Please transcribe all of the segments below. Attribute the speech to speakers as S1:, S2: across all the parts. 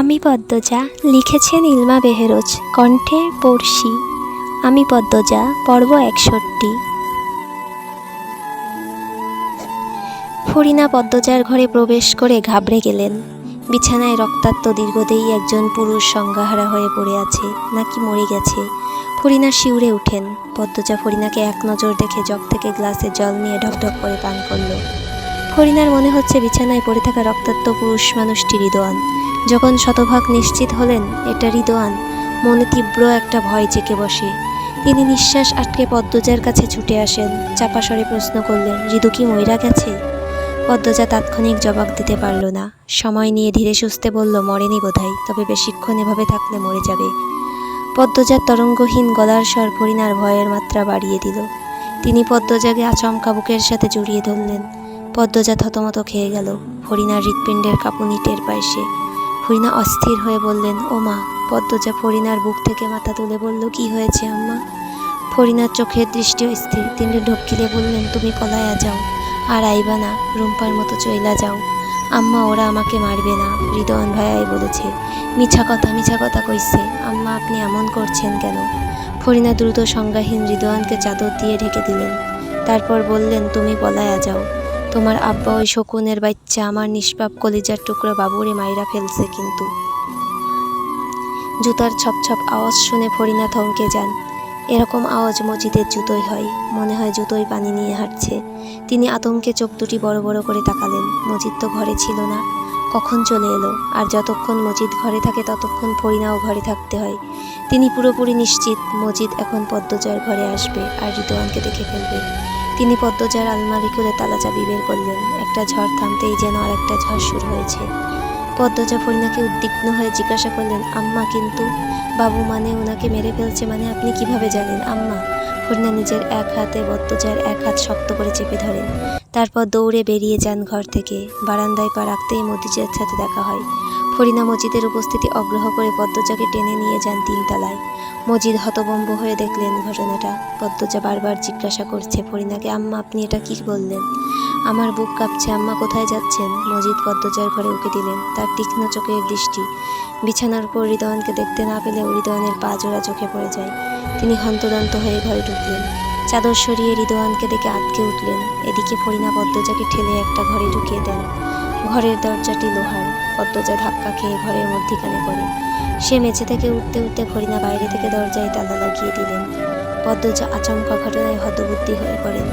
S1: আমি পদ্মজা, লিখেছেন ইলমা বেহেরোজ, কণ্ঠে পড়শি। আমি পদ্মজা, পর্ব একষট্টি। ফরিনা পদ্মজার ঘরে প্রবেশ করে ঘাবড়ে গেলেন। বিছানায় রক্তাক্ত দীর্ঘদেহী একজন পুরুষ সংজ্ঞাহারা হয়ে পড়ে আছে, নাকি মরে গেছে। ফরিনা শিউরে উঠেন। পদ্মজা ফরিনাকে এক নজর দেখে জগ থেকে গ্লাসে জল নিয়ে ঢকঢক করে পান করল। ফরিনার মনে হচ্ছে বিছানায় পড়ে থাকা রক্তাক্ত পুরুষ মানুষটি হৃদয়ান যখন শতভাগ নিশ্চিত হলেন, এটা হৃদয়ান মনে তীব্র একটা ভয় জেঁকে বসে। তিনি নিঃশ্বাস আটকে পদ্মজার কাছে ছুটে আসেন, চাপা প্রশ্ন করলেন ঋদু কি ময়রা গেছে? পদ্মজা তাৎক্ষণিক জবাব দিতে পারল না। সময় নিয়ে ধীরে সুস্থে বলল, মরেনি বোধহয়, তবে বেশিক্ষণ এভাবে থাকলে মরে যাবে। পদ্মজার তরঙ্গহীন গলার স্বর ফরিনার ভয়ের মাত্রা বাড়িয়ে দিল। তিনি পদ্মজাকে আচমকা বুকের সাথে জড়িয়ে ধরলেন। পদ্মজা থতমত খেয়ে গেল। ফরিনার হৃৎপিণ্ডের কাঁপুনি টের পায় সে। ফরিনা অস্থির হয়ে বললেন ও মা পদ্মজা ফরিনার বুক থেকে মাথা তুলে বলল, কি হয়েছে আম্মা? ফরিনার চোখের দৃষ্টিও স্থির। তিনি ঢকিলে বললেন, তুমি পলায়া যাও, আর আইবা না, রুম্পার মতো চইলা যাও। আম্মা, ওরা আমাকে মারবে না হৃদয়ন ভাইয়াই বলেছে। মিছা কথা মিছা কথা কইছে। আম্মা, আপনি এমন করছেন কেন? ফরিনা দ্রুত সংজ্ঞাহীন হৃদয়নকে চাদর দিয়ে ঢেকে দিলেন। তারপর বললেন, তুমি পলায়া যাও। তোমার আব্বা ওই শকুনের বাচ্চা, আমার নিষ্পাপ কলিজার টুকরো বাবুরে মাইরা ফেলছে কিন্তু। জুতার ছপ ছপ আওয়াজ শুনে ফরিনা থমকে যান। এরকম আওয়াজ মসজিদের জুতোই হয়, মনে হয় জুতোই পানি নিয়ে হাঁটছে। তিনি আতঙ্কে চোখ দুটি বড় বড় করে তাকালেন। মজিদ তো ঘরে ছিল না। কখন চলে এলো? আর যতক্ষণ মজিদ ঘরে থাকে, ততক্ষণ ফরিনাও ঘরে থাকতে হয়। তিনি পুরোপুরি নিশ্চিত, মজিদ এখন পদ্মজয়ের ঘরে আসবে আর রিদওয়ানকে দেখে ফেলবে। তিনি পদ্মজার আলমারি খুলে তালা চাবি বের করলেন। একটা ঝড় থামতেই যেন আর একটা ঝড় শুরু হয়েছে। পদ্মজা ফরিনাকে উদ্বিগ্ন হয়ে জিজ্ঞাসা করলেন, আম্মা, কিন্তু বাবু মানে ওনাকে মেরে ফেলছে মানে আপনি কীভাবে জানেন? আম্মা, ফরিনা নিজের এক হাতে পদ্মজার এক হাত শক্ত করে চেপে ধরেন। তারপর দৌড়ে বেরিয়ে যান ঘর থেকে। বারান্দায় পা রাখতেই মতিজের সাথে দেখা হয়। ফরিনা মজিদের উপস্থিতি অগ্রহ করে পদ্মজাকে টেনে নিয়ে যান তিনতলায়। মজিদ হতবম্ব হয়ে দেখলেন ঘটনাটা। পদ্মজা বারবার জিজ্ঞাসা করছে ফরিনাকে আম্মা, আপনি এটা কি বললেন? আমার বুক কাঁপছে, আম্মা, কোথায় যাচ্ছেন? মজিদ পদ্মজার ঘরে উকে দিলেন। তার তীক্ষ্ণ চোখের দৃষ্টি। বিছানার উপর হৃদয়নকে দেখতে না পেলেও হৃদয়নের পা জোড়া চোখে পড়ে যায়। তিনি হন্তদন্ত হয়ে ঘরে ঢুকলেন। চাদর সরিয়ে হৃদয়ানকে দেখে আটকে উঠলেন। এদিকে ফরিনা পদ্মজাকে ঠেলে একটা ঘরে ঢুকিয়ে দেন। ঘরের দরজাটি লোহার। পদ্মজা ধাক্কা খেয়ে ঘরের মধ্যিখানে পড়ে। সে মেঝে থেকে উঠতে উঠতে ফরিনা বাইরে থেকে দরজায় তালা লাগিয়ে দিলেন। পদ্মজা আচমকা ঘটনায় হতবুদ্ধি হয়ে পড়েন।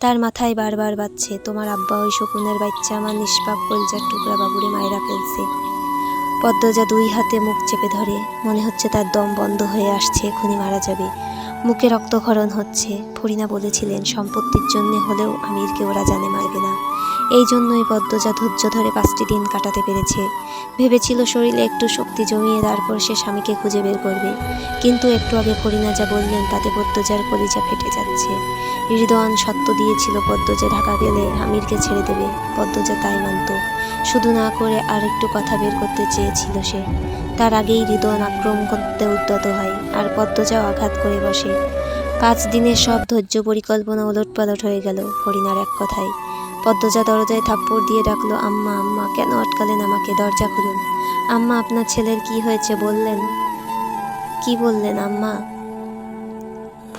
S1: তার মাথায় বারবার বাজছে, তোমার আব্বা ওই শকুনের বাচ্চা আমার নিষ্পাপ কলজার টুকরা বাবুরে মায়েরা ফেলছে। পদ্মজা দুই হাতে মুখ চেপে ধরে, মনে হচ্ছে তার দম বন্ধ হয়ে আসছে, এখনই মারা যাবে। মুখে রক্তক্ষরণ হচ্ছে। ফরিনা বলেছিলেন, সম্পত্তির জন্যে হলেও আমিরকে ওরা জানে মারবে না। এই জন্যই পদ্মজা ধৈর্য ধরে পাঁচটি দিন কাটাতে পেরেছে। ভেবেছিল শরীরে একটু শক্তি জমিয়ে তারপর সে স্বামীকে খুঁজে বের করবে। কিন্তু একটু আগে ফরিনা যা বললেন, তাতে পদ্মজার কলিজা ফেটে যাচ্ছে। হৃদয়ন সত্য দিয়েছিল পদ্মজা ঢাকা গেলে আমিরকে ছেড়ে দেবে। পদ্মজা তাই মানত। শুধু না করে আর একটু কথা বের করতে চেয়েছিল সে। তার আগেই হৃদয়ন আক্রমণ করতে উদ্যত হয়, আর পদ্মজাও আঘাত করে বসে। পাঁচ দিনের সব ধৈর্য পরিকল্পনা ওলটপালট হয়ে গেল হরিণার এক কথায়। পদ্মজা দরজায় থাপ্পড় দিয়ে ডাকলো, আম্মা আম্মা, কেন আটকালেন আমাকে? দরজা খুলুন। আম্মা, আপনার ছেলের কি হয়েছে বললেন? কি বললেন, আম্মা?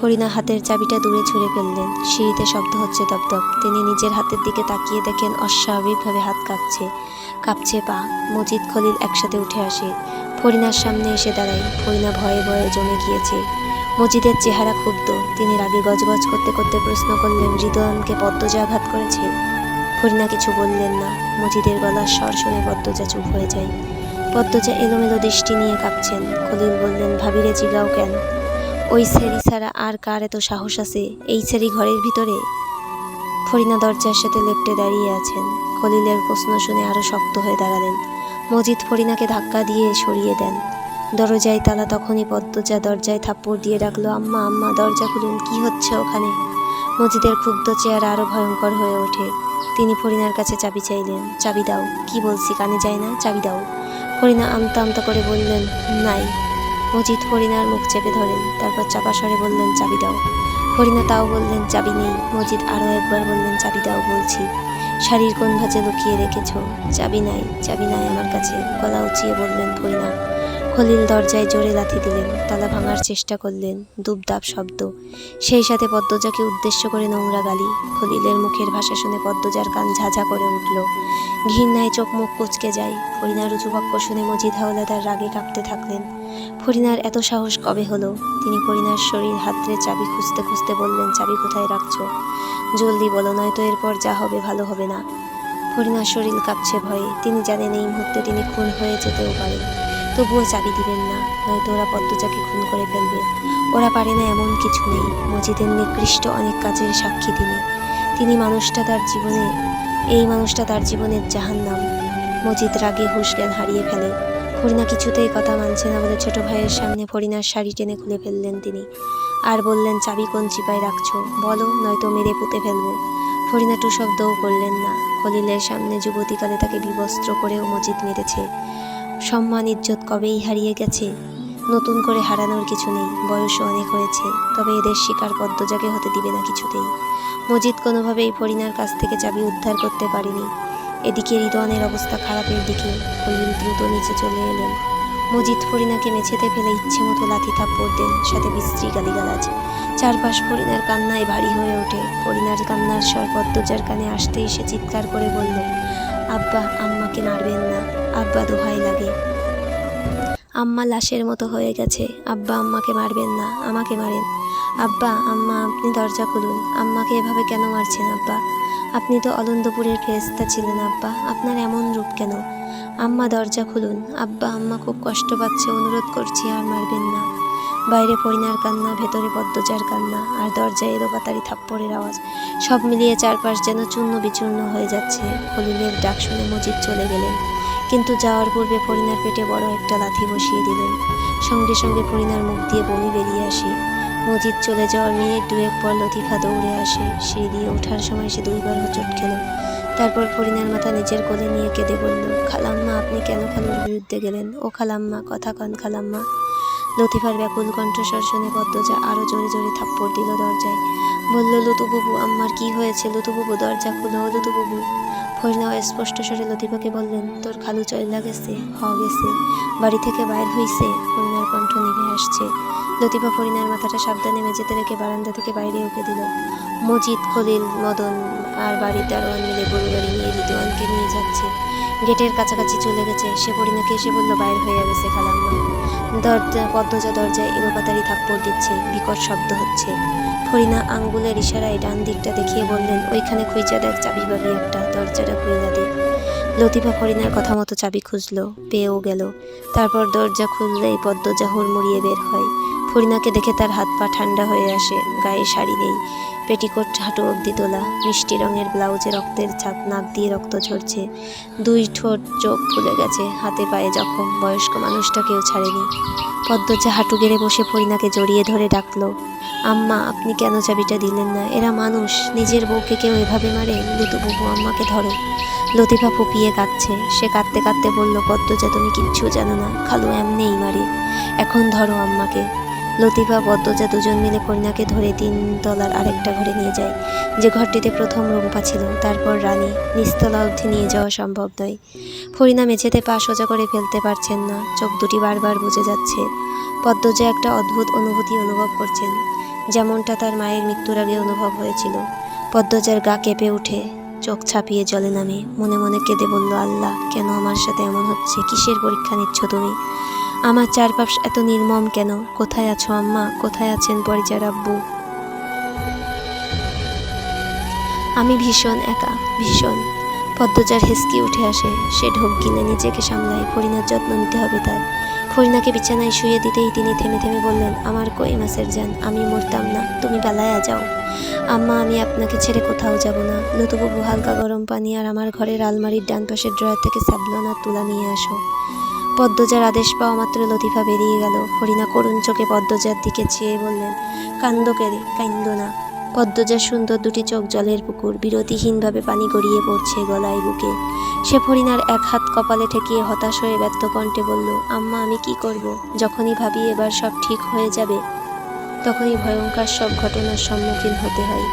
S1: ফরিনা হাতের চাবিটা দূরে ছুঁড়ে ফেললেন। সিঁড়িতে শব্দ হচ্ছে দপদপ। তিনি নিজের হাতের দিকে তাকিয়ে দেখেন অস্বাভাবিকভাবে হাত কাঁপছে। কাঁপছে পা। মজিদ খলিল একসাথে উঠে আসে। ফরিনার সামনে এসে দাঁড়ায়। ফরিনা ভয়ে ভয়ে জমে গিয়েছে। মজিদের চেহারা ক্ষুব্ধ। তিনি রাগে গজগজ করতে করতে প্রশ্ন করলেন হৃদয়নকে পদ্মজা আঘাত করেছে ফরিনা কিছু বললেন না। মজিদের গলার স্বর শুনে পদ্মজা চুপ হয়ে যায়। পদ্মজা এলোমেলো দৃষ্টি নিয়ে কাঁপছেন। খলিল বললেন, ভাবিরে জিগাও কেন? ওই ছেড়ি ছাড়া আর কার এত সাহস আছে? এই ছেড়ি ঘরের ভিতরে? ফরিনা দরজার সাথে লেপটে দাঁড়িয়ে আছেন। খলিলের প্রশ্ন শুনে আরও শক্ত হয়ে দাঁড়ালেন। মজিদ ফরিনাকে ধাক্কা দিয়ে সরিয়ে দেন। দরজায় তালা তখনই পদ্মজা দরজায় থাপ্পড় দিয়ে ডাকলো আম্মা আম্মা, দরজা খুলুন, কি হচ্ছে ওখানে? মজিদের ক্ষুব্ধ চেয়ার আরও ভয়ঙ্কর হয়ে ওঠে। তিনি ফরিনার কাছে চাবি চাইলেন, চাবি দাও, কি বলছি, কানে যায় না? চাবি দাও। ফরিনা আমতা আমতা করে বললেন, নাই। মজিদ ফরিনার মুখ চেপে ধরেন, তারপর চাপা স্বরে বললেন, চাবি দাও। ফরিনা তাও বললেন, চাবি নেই। মজিদ আরও একবার বললেন, চাবি দাও, বলছি। শাড়ির কোন ভাজে লুকিয়ে রেখেছ, চাবি নাই চাবি নাই আমার কাছে। গলা উঁচিয়ে বললেন ফরিনা। খলিল দরজায় জোরে লাথি দিলেন, তালা ভাঙার চেষ্টা করলেন, দুবদাব শব্দ। সেই সাথে পদ্মজাকে উদ্দেশ্য করে নোংরা গালি, খলিলের মুখের ভাষা শুনে পদ্মজার কান ঝাঝা করে উঠল। ঘৃণায় চোখ মুখ কুচকে যায়, ফরিনার উঁচুবাক্য শুনে মজিদ হাওলাদার রাগে কাঁপতে থাকলেন। ফরিনার এত সাহস কবে হলো? তিনি ফরিনার শরীর হাতরে চাবি খুঁজতে খুঁজতে বললেন, চাবি কোথায় রাখছো? জলদি বলো, নয়তো এরপর যা হবে ভালো হবে না। ফরিনার শরীর কাঁপছে ভয়ে। তিনি জানেন এই মুহূর্তে তিনি খুন হয়ে যেতেও পারেন। তবুও চাবি দিবেন না, নয়তো ওরা পদ্মজাকে খুন করে ফেলবে। ওরা পারে না এমন কিছু নেই। মজিদের নিকৃষ্ট অনেক কাজের সাক্ষী তিনি। তিনি মানুষটা তার জীবনে, এই মানুষটা তার জীবনের জাহান্নাম। মজিদ রাগে হুশ জ্ঞান হারিয়ে ফেলে। ফরিনা কিছুতেই কথা মানছে না বলে ছোট ভাইয়ের সামনে ফরিনার শাড়ি টেনে খুলে ফেললেন তিনি। আর বললেন, চাবি কোন চিপায় রাখছো? বলো, নয়তো মেরে পুঁতে ফেলব। ফরিনা টু শব্দও করলেন না। খলিলের সামনে যুবতীকালে তাকে বিবস্ত্র করেও মজিদ মেরেছে। সম্মান ইজ্জত কবেই হারিয়ে গেছে? নতুন করে হারানোর কিছু নেই, বয়সও অনেক হয়েছে, তবে এদের শিকার পদ্মজাকে হতে দিবে না কিছুতেই। মজিদ কোনোভাবেই ফরিনার কাছ থেকে চাবি উদ্ধার করতে পারেনি। এদিকে রিদওয়ানের অবস্থা খারাপের দিকে খলিল দ্রুত নিচে চলে এলেন। মজিদ ফরিনাকে মেঝেতে ফেলে ইচ্ছে মতো লাথি থাপ্পড় দেন, সাথে বিশ্রী গালিগালাজ। চারপাশ ফরিনার কান্নায় ভারী হয়ে ওঠে। ফরিনার কান্নার স্বর পদ্মজার কানে আসতেই সে চিৎকার করে বলল, আব্বা, আম্মাকে মারবেন না। আব্বা দোহাই লাগে। আম্মা লাশের মতো হয়ে গেছে। আব্বা আম্মাকে মারবেন না, আমাকে মারেন। আব্বা, আম্মা, আপনি দরজা খুলুন। আম্মাকে এভাবে কেন মারছেন আব্বা? আপনি তো অলন্দপুরের ফেরেস্তা ছিলেন আব্বা। আপনার এমন রূপ কেন? আম্মা, দরজা খুলুন। আব্বা, আম্মা খুব কষ্ট পাচ্ছে, অনুরোধ করছি, আর মারবেন না। বাইরে পরিনার কান্না, ভেতরে পদ্মজার কান্না, আর দরজায় এলো পাতারি থাপ্পড়ের আওয়াজ। সব মিলিয়ে চারপাশ যেন চূর্ণ বিচূর্ণ হয়ে যাচ্ছে। খলিলের ডাক শুনে মজিদ চলে গেলেন। কিন্তু যাওয়ার পূর্বে ফরিনার পেটে বড় একটা লাথি বসিয়ে দিলেন। সঙ্গে সঙ্গে ফরিনার মুখ দিয়ে বমি বেরিয়ে আসে। মজিদ চলে যাওয়ার মিনিট দুয়েক পর লতিফা দৌড়ে আসে। সিঁড়ি দিয়ে ওঠার সময় সে দুইবার হোঁচট খেল। তারপর ফরিনার মাথা নিজের কোলে নিয়ে কেঁদে বলল, খালাম্মা, আপনি কেন খালুর বিরুদ্ধে গেলেন? ও খালাম্মা, কথা কন খালাম্মা। লতিফার ব্যাকুল কণ্ঠস্বর শুনে পদ্মজা আরও জোরে জোরে থাপ্পড় দিল দরজায়। বলল, লুতুবুবু, আম্মার কি হয়েছে? লুতুবুবু, দরজা খুলো, লুতুবুবু। ফরিনা স্পষ্ট স্বরে লতিফাকে বললেন, তোর খালু চইলা গেছে হ গেছে। বাড়ি থেকে বাইর হইছে হরিণার কণ্ঠ নিভে আসছে। লতিফা ফরিনার মাথাটা সাবধানে মেঝেতে রেখে বারান্দা থেকে বাইরে উঠে দিল। মজিদ, খলিল, মদন আর বাড়ির দারোয়ান মিলে গরু গাড়ি নিয়ে রিদওয়ানকে নিয়ে যাচ্ছে। গেটের কাছাকাছি চলে গেছে। সে ফরিনাকে এসে বলল, বাইর হয়ে গেছে খালাম্মা। দরজা, পদ্মজা দরজায় এলোপাতারি থাপ্পড় দিচ্ছে। বিকট শব্দ হচ্ছে। ফরিনা আঙ্গুলের ইশারায় ডান দিকটা দেখিয়ে বললেন, ওইখানে খুঁজে দেখ চাবি পাবি একটা, দরজাটা খুইলা দে। লতিফা হরিণার কথা মতো চাবি খুঁজল, পেয়েও গেল। তারপর দরজা খুললেই পদ্মজা হুড়মুড়িয়ে বের হয়। ফরিনাকে দেখে তার হাত পা ঠান্ডা হয়ে আসে, গায়ে শাড়ি নেই। পেটিকোট হাঁটু অবধি তোলা, মিষ্টি রঙের ব্লাউজে রক্তের ছাপ, নাক দিয়ে রক্ত ঝরছে, দুই ঠোঁট চোখ ফুলে গেছে, হাতে পায়ে জখম, বয়স্ক মানুষটা কেউ ছাড়েনি। পদ্মজা হাঁটু গেড়ে বসে ফরিনাকে জড়িয়ে ধরে ডাকলো, আম্মা, আপনি কেন চাবিটা দিলেন না? এরা মানুষ, নিজের বউকে কেউ এভাবে মারে? লুতু বাবু, আম্মাকে ধরো। লতিফা ফুপিয়ে কাঁদছে, সে কাঁদতে কাঁদতে বলল, পদ্মজা, তুমি কিচ্ছু জানো না, খালু এমনিই মারে। এখন ধরো আম্মাকে। লতিফা, পদ্মজা দুজন মিলে ফরিনাকে ধরে তিন তলার আরেকটা ঘরে নিয়ে যায়, যে ঘরটিতে প্রথম রুম্পা ছিল। তারপর রানী, নিস্তলা অবধি নিয়ে যাওয়া সম্ভব নয়। ফরিনা মেঝেতে পা সোজা করে ফেলতে পারছেন না, চোখ দুটি বারবার বুঝে যাচ্ছে। পদ্মজা একটা অদ্ভুত অনুভূতি অনুভব করছেন, যেমনটা তার মায়ের মৃত্যুর আগে অনুভব হয়েছিল। পদ্মজার গা কেঁপে উঠে চোখ ছাপিয়ে জলে নামে, মনে মনে কেঁদে বলল, আল্লাহ, কেন আমার সাথে এমন হচ্ছে? কিসের পরীক্ষা নিচ্ছ তুমি? আমার চারপাশ এত নির্মম কেন? কোথায় আছো আম্মা? কোথায় আছেন পরিচার আব্বু আমি ভীষণ একা, ভীষণ। পদ্মজার হেসকি উঠে আসে, সে ঢোক গিলে নিজেকে সামলায়, ফরিনার যত্ন নিতে হবে তার। ফরিনাকে বিছানায় শুয়ে দিতেই তিনি থেমে থেমে বললেন, আমার কই মাসের যান আমি মরতাম না, তুমি বেলায়া যাও। আম্মা, আমি আপনাকে ছেড়ে কোথাও যাব না। লতুবাবু হালকা গরম পানি আর আমার ঘরের আলমারির ডান পাশের ড্রয়ার থেকে স্যাবলন তুলা নিয়ে আসো। পদ্মজার আদেশ পাওয়া মাত্র লতিফা বেরিয়ে গেল। হরিণা করুণ চোখে পদ্মজার দিকে চেয়ে বললেন, কান্দ কেড়ে কান্দ না। পদ্মজার সুন্দর দুটি চোখ জলের পুকুর, বিরতিহীনভাবে পানি গড়িয়ে পড়ছে গলায় বুকে। সে ফরিনার এক হাত কপালে ঠেকিয়ে হতাশ হয়ে ব্যর্থ কণ্ঠে বলল, আম্মা, আমি কি করব? যখনই ভাবি এবার সব ঠিক হয়ে যাবে, তখনই ভয়ঙ্কর সব ঘটনার সম্মুখীন হতে হয়।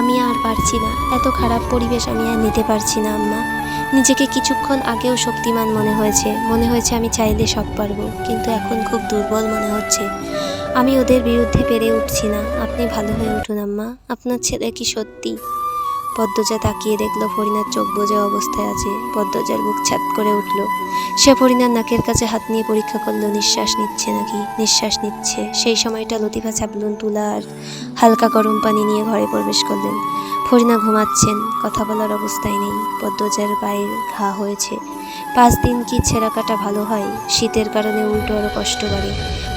S1: আমি আর পারছি না। এত খারাপ পরিবেশ আমি আর নিতে পারছি না, আম্মা। নিজেকে কিছুক্ষণ আগেও শক্তিমান মনে হয়েছে। মনে হয়েছে আমি চাইলে সব পারব, কিন্তু এখন খুব দুর্বল মনে হচ্ছে। আমি ওদের বিরুদ্ধে পেরে উঠছি না। আপনি ভালো হয়ে উঠুন, আম্মা। আপনার ছেলে কি সত্যি? পদ্মজা তাকিয়ে দেখল ফরিনার চোখ বোঝা অবস্থায় আছে। পদ্মজার বুক ছাত করে উঠল। সে ফরিনার নাকের কাছে হাত নিয়ে পরীক্ষা করল, নিঃশ্বাস নিচ্ছে নাকি? নিঃশ্বাস নিচ্ছে। সেই সময়টা লতিফা চাপলুন তুলা আর হালকা গরম পানি নিয়ে ঘরে প্রবেশ করলেন। ফরিনা ঘুমাচ্ছেন, কথা বলার অবস্থায় নেই। পদ্মজার পায়ের ঘা হয়েছে। পাঁচ দিন কি ছেঁড়া কাটা ভালো হয়? শীতের কারণে উল্টো আরও কষ্ট বাড়ে।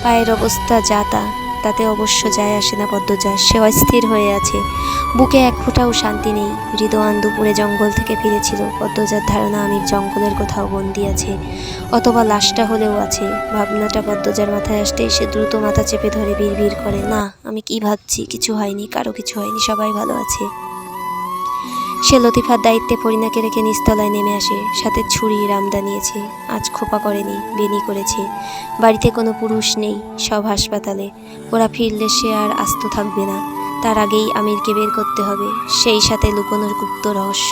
S1: পায়ের অবস্থা যা তা। তাতে অবশ্য যায় আসে না পদ্মজা, সে অস্থির হয়ে আছে। বুকে এক ফোঁটাও শান্তি নেই। হৃদয়ান দুপুরে জঙ্গল থেকে ফিরেছিল। পদ্মজার ধারণা আমির জঙ্গলের কোথাও বন্দি আছে, অথবা লাশটা হলেও আছে। ভাবনাটা পদ্মজার মাথায় আসতে সে দ্রুত মাথা চেপে ধরে বিড় করে, না, আমি কি ভাবছি? কিছু হয়নি, কারও কিছু হয়নি, সবাই ভালো আছে। সে লতিফার দায়িত্বে পরিণাকে রেখে নিস্তলায় নেমে আসে, সাথে ছুরি, রামদা নিয়েছে। আজ খোপা করেনি বেনি করেছে। বাড়িতে কোনো পুরুষ নেই, সব হাসপাতালে। ওরা ফিরলে সে আর আস্ত থাকবে না। তার আগেই আমিরকে বের করতে হবে, সেই সাথে লুকোনোর গুপ্ত রহস্য।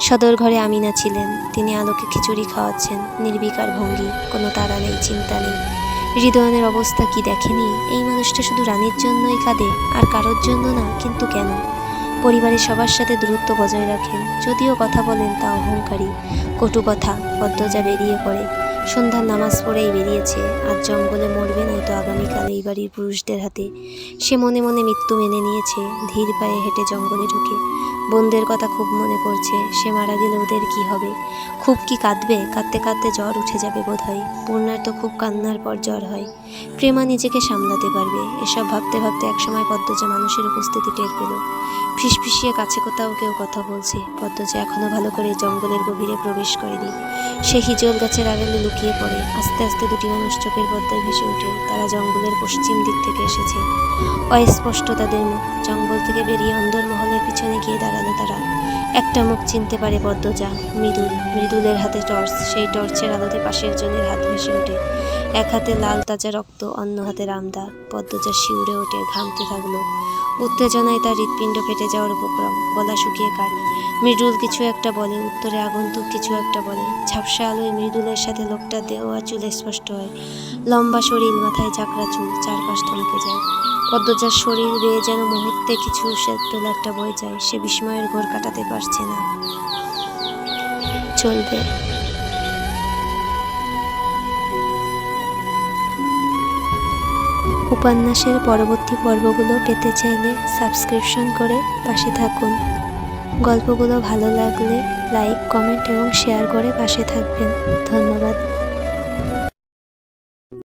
S1: সদর ঘরে আমিনা ছিলেন, তিনি আলোকে খিচুড়ি খাওয়াচ্ছেন নির্বিকার ভঙ্গি, কোনো তারা নেই, চিন্তা নেই। হৃদয়নের অবস্থা কি দেখেনি? এই মানুষটা শুধু রানীর জন্যই কাঁদে, আর কারোর জন্য না, কিন্তু কেন? পরিবারের সবার সাথে দূরত্ব বজায় রাখেন। যদিও কথা বলেন তা অহংকারী। কটু কথা পদ্মজা বেরিয়ে পড়ে। সন্ধ্যার নামাজ পড়েই বেরিয়েছে। আজ জঙ্গলে মরবে নয়তো আগামীকাল এই বাড়ির পুরুষদের হাতে। সে মনে মনে মৃত্যু মেনে নিয়েছে। ধীর পায়ে হেঁটে জঙ্গলে ঢুকে। বোনদের কথা খুব মনে পড়ছে। সে মারা গেলে ওদের কি হবে? খুব কি কাঁদবে? কাঁদতে কাঁদতে জ্বর উঠে যাবে বোধ হয় পূর্ণার তো খুব কান্নার পর জ্বর হয়। প্রেমা নিজেকে সামলাতে পারবে। এসব ভাবতে ভাবতে একসময় পদ্মজা মানুষের উপস্থিতি টের পেল। ফিসফিসিয়ে কাছে কোথাও কেউ কথা বলছে পদ্ম যে এখনও ভালো করে জঙ্গলের গভীরে প্রবেশ করেনি। সে হিজল গাছের আড়ালে লুকিয়ে পড়ে, আস্তে আস্তে দুটি মানুষ চোখের পদ্মায় ভেসে উঠে, তারা জঙ্গলের পশ্চিম দিক থেকে এসেছে। অস্পষ্ট তাদের মুখ জঙ্গল থেকে বেরিয়ে অন্দর মহলের পিছনে গিয়ে দাঁড়াল তারা। একটা মুখ চিনতে পারে পদ্মজা মৃদুল মৃদুলের হাতে টর্চ, সেই টর্চের আলোতে পাশের জনের হাত ভেসে ওঠে। এক হাতে লাল তাজা রক্ত, অন্য হাতে রামদা। পদ্মজা শিউরে ওঠে, ঘামতে থাকল। উত্তেজনায় তার হৃৎপিণ্ড ফেটে যাওয়ার উপক্রম, গলা শুকিয়ে কাট মৃদুল কিছু একটা বলে, উত্তরে আগন্তুক কিছু একটা বলে। ঝাপসা আলোয় মৃদুলের সাথে লোকটার দেহ আর চুল স্পষ্ট হয়। লম্বা শরীর, মাথায় চাকরা চুল, চারপাশ থমকে যায়। পদ্মজার শরীর বেয়ে যেন মুহূর্তে কিছু তোলা একটা বয়ে যায়, সে বিস্ময়ের ঘোর কাটাতে পারছে না। চলবে। উপন্যাসের পরবর্তী পর্বগুলো পেতে চাইলে সাবস্ক্রিপশন করে পাশে থাকুন। গল্পগুলো ভালো লাগলে লাইক কমেন্ট এবং শেয়ার করে পাশে থাকবেন। ধন্যবাদ।